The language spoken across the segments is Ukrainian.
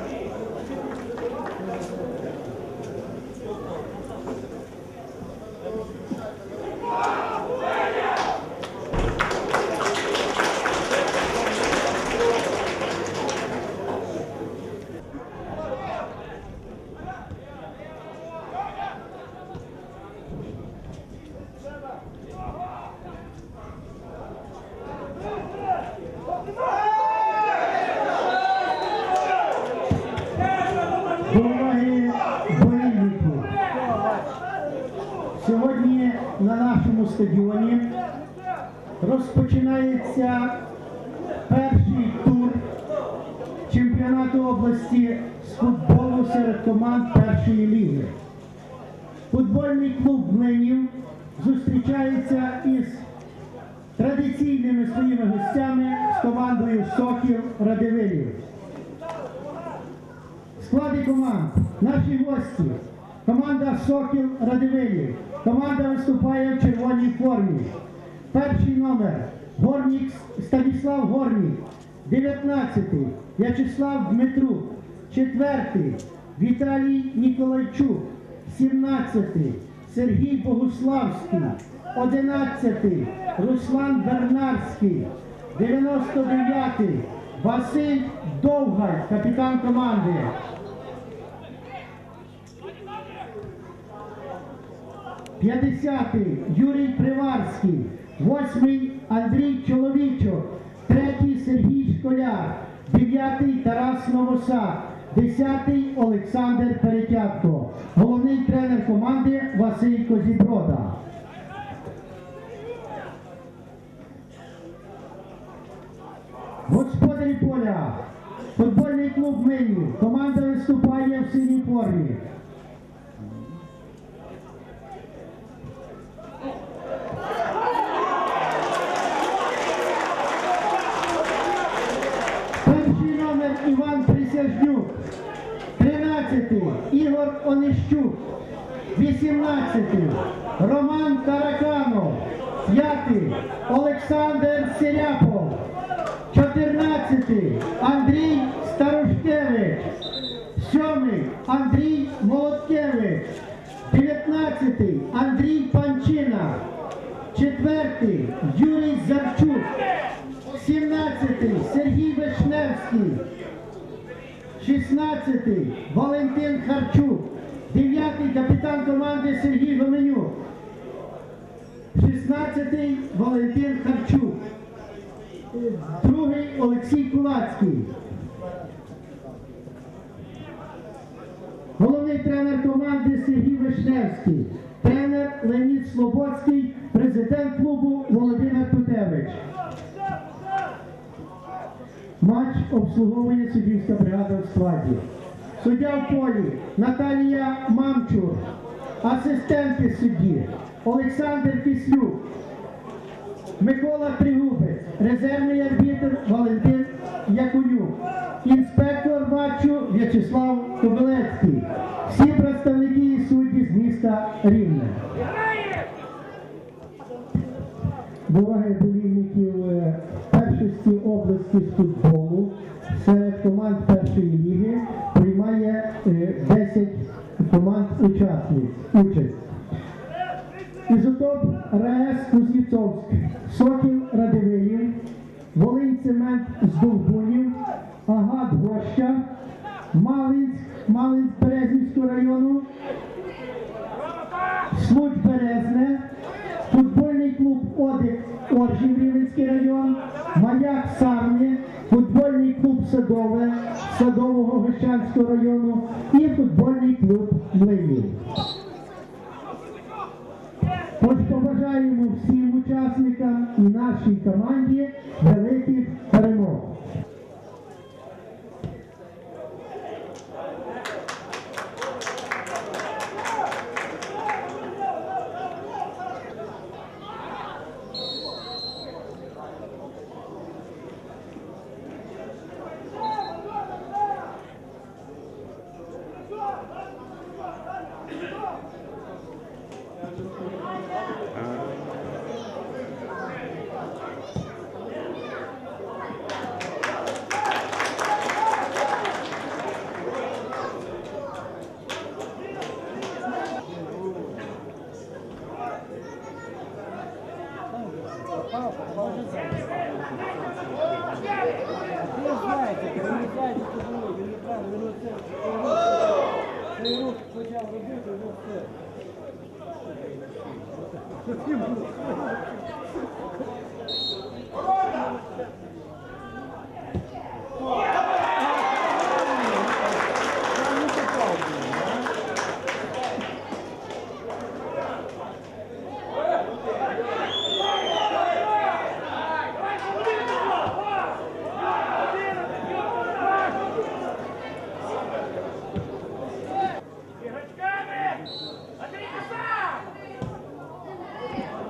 아니, Стадіоні розпочинається перший тур чемпіонату області з футболу серед команд першої ліги. Футбольний клуб Млинів зустрічається із традиційними своїми гостями з командою Сокіл Радивилів. Склади команд. Наші гості. Команда Сокіл Радивилів. Команда виступає в червоній формі. Перший номер. Горнік Станіслав Горнік. 19-й. В'ячеслав Дмитрук. Четвертий. Віталій Ніколайчук. 17-й. Сергій Богуславський. 11-й. Руслан Бернарський. 99-й. Василь Довгаль, капітан команди. П'ятдесятий Юрій Приварський, восьмий Андрій Чоловічок, третій Сергій Школяр, дев'ятий Тарас Новосад, десятий Олександр Перетятко. Головний тренер команди Василь Козіброда. Господарі поля, футбольний клуб Минів. Команда виступає в синій формі. 13 Ігор Онищук. 18 Роман Тараканов. 5 Олександр Серяпов. 14 Андрій Старушкевич. 7 Андрій Молоткевич. 19 Андрій Панчина. 4 Юрій Зарчук. 17 Сергій Вишневський. 16 Валентин Харчук. 9 капітан команди Сергій Гоменюк. 16-й Валентин Харчук. Другий Олексій Кулацький. Головний тренер команди Сергій Вишневський. Тренер Леонід Слободський, президент клубу Володимир Матч обслуговує суддівська бригада в складі. Суддя в полі Наталія Мамчур, асистенти судді Олександр Кислюк, Микола Тригубець, резервний арбітр Валентин Якунюк, інспектор матчу В'ячеслав Кобилецький. Всі представники і судді з міста Рівне. До Участь. Ізотоп РАЕС Кузнєцовськ, Сокіл Радивилів, Волинь Цемент з Довбунів, Агат Гоща, Малинськ, Малинськ Березівського району, Случ Березне, футбольний клуб Одик Оржів Рівненський район, Маяк Сарни, футбольний клуб Садове Садового Гощанського району. І футбольний клуб Млинів. Нашій команді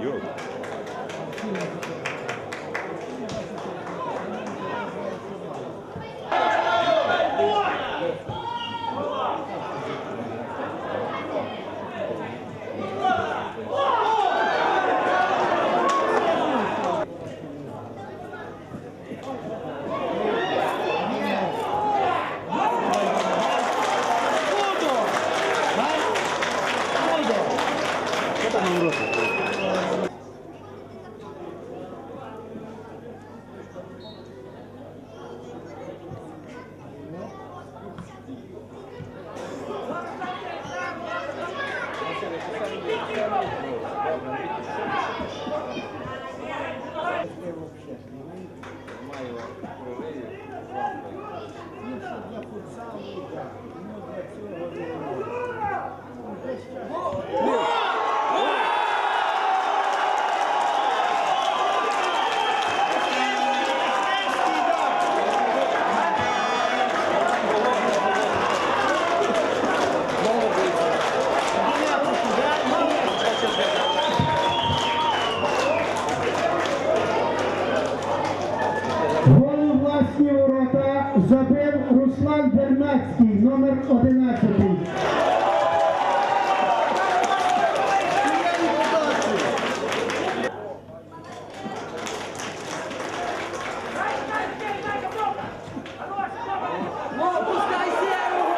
Europe. У ворота забив Руслан Бернацький, номер 11. Ну, пускай сірого!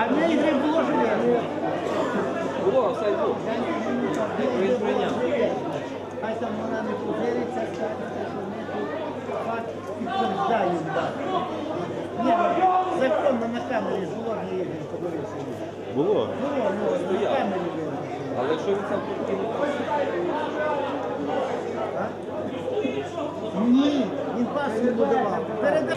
А в неї гри було живе. Було, все було. Він зміняв. Хай там вона не повіриться, скажете, що ми тут факт підтверждаємо. так. Ні, ну, законно на камері ж було. Було. Було, ну, на камері було. Але що він сам покинув? Ні, він пас не давав. Передав.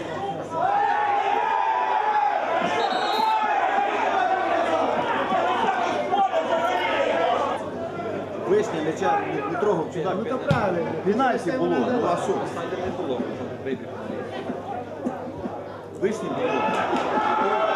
Вишня м'яча не трогав чудак. Ну то правильно. Пенальті було, ну а що? Не було, що вибіг. Було.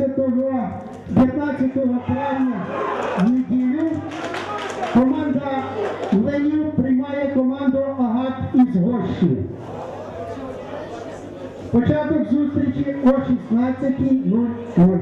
14 15 травня в неділю команда Ленів приймає команду Агат із Гощі. Початок зустрічі о 16.00.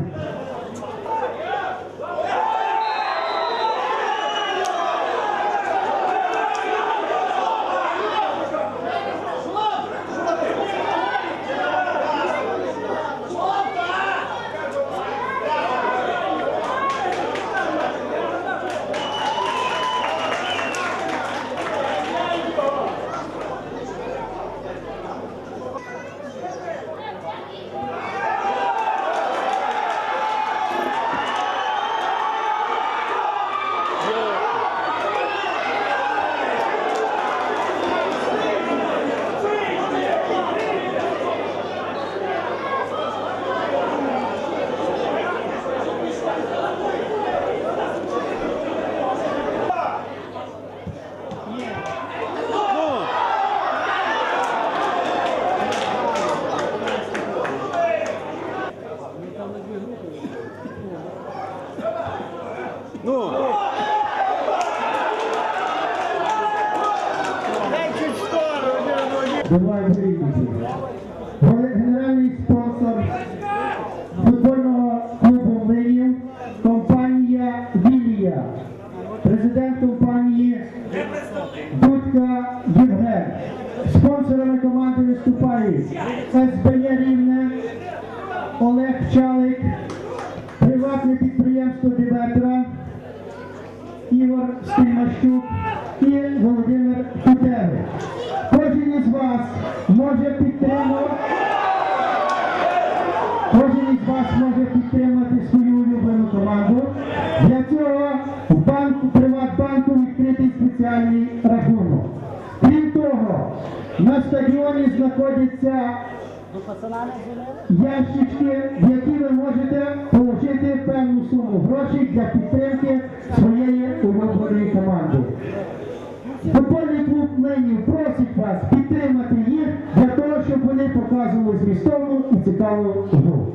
Давай вирішити. Генеральний спонсор футбольного клубу Млинів компанія Вілія. Президент компанії Дудка Євген. Спонсорами команди виступають СБЄ Рівне, Олег Чалик, приватне підприємство Диветра, Ігор Стельмащук і Володимир Кутевич. Може підтримати. Кожен із вас може підтримати свою улюблену команду. Для цього в банку Приватбанку відкритий спеціальний рахунок. Крім того, на стадіоні знаходяться ящички, в які ви можете отримати певну суму грошей для підтримки pytanie.